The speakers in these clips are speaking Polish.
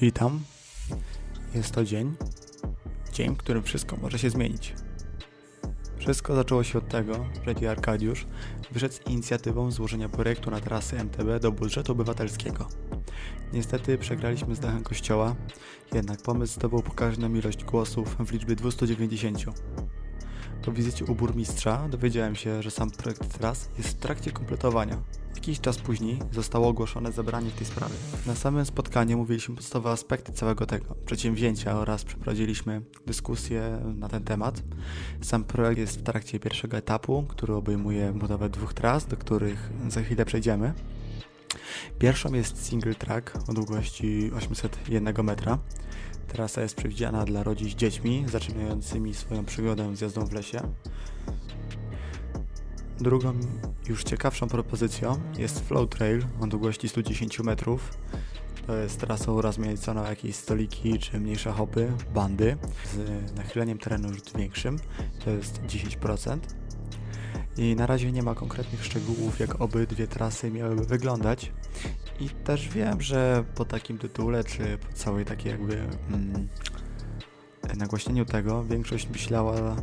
Witam. Jest to dzień. Dzień, w którym wszystko może się zmienić. Wszystko zaczęło się od tego, że Di Arkadiusz wyszedł z inicjatywą złożenia projektu na trasy MTB do budżetu obywatelskiego. Niestety przegraliśmy z dachem kościoła, jednak pomysł zdobył pokaźną ilość głosów w liczbie 290. Po wizycie u burmistrza dowiedziałem się, że sam projekt tras jest w trakcie kompletowania. Jakiś czas później zostało ogłoszone zebranie w tej sprawie. Na samym spotkaniu mówiliśmy podstawowe aspekty całego tego przedsięwzięcia oraz przeprowadziliśmy dyskusję na ten temat. Sam projekt jest w trakcie pierwszego etapu, który obejmuje budowę dwóch tras, do których za chwilę przejdziemy. Pierwszą jest single track o długości 801 metra. Trasa jest przewidziana dla rodzin z dziećmi zaczynającymi swoją przygodę z jazdą w lesie. Drugą, już ciekawszą propozycją jest Flow Trail o długości 110 metrów. To jest trasą rozmiejscona o jakieś stoliki czy mniejsze hopy, bandy z nachyleniem terenu już większym, to jest 10%. I na razie nie ma konkretnych szczegółów, jak obydwie trasy miałyby wyglądać. I też wiem, że po takim tytule, czy po całej takiej jakby mm, nagłośnieniu tego, większość myślała,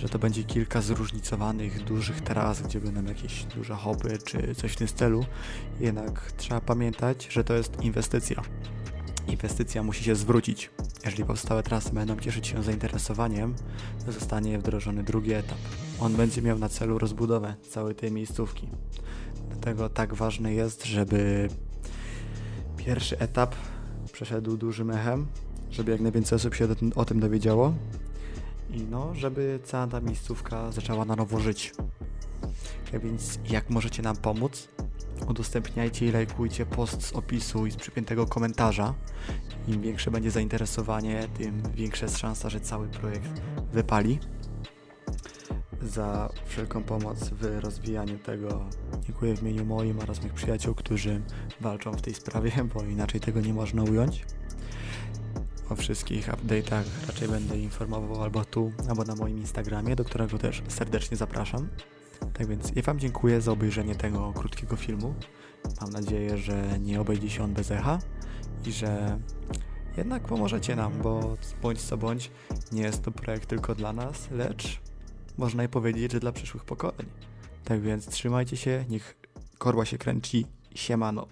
że to będzie kilka zróżnicowanych, dużych tras, gdzie będą jakieś duże hopy, czy coś w tym stylu. Jednak trzeba pamiętać, że to jest inwestycja. Inwestycja musi się zwrócić. Jeżeli powstałe trasy będą cieszyć się zainteresowaniem, to zostanie wdrożony drugi etap. On będzie miał na celu rozbudowę całej tej miejscówki. Dlatego tak ważne jest, żeby pierwszy etap przeszedł dużym echem, żeby jak najwięcej osób się o tym- dowiedziało i no, żeby cała ta miejscówka zaczęła na nowo żyć. Tak więc jak możecie nam pomóc? Udostępniajcie i lajkujcie post z opisu i z przypiętego komentarza. Im większe będzie zainteresowanie, tym większa jest szansa, że cały projekt wypali. Za wszelką pomoc w rozwijaniu tego dziękuję w imieniu moim oraz moich przyjaciół, którzy walczą w tej sprawie, bo inaczej tego nie można ująć. O wszystkich update'ach raczej będę informował albo tu, albo na moim Instagramie, do którego też serdecznie zapraszam. Tak więc ja Wam dziękuję za obejrzenie tego krótkiego filmu. Mam nadzieję, że nie obejdzie się on bez echa i że jednak pomożecie nam, bo bądź co bądź, nie jest to projekt tylko dla nas, lecz można i powiedzieć, że dla przyszłych pokoleń. Tak więc trzymajcie się, niech korła się kręci, siemano.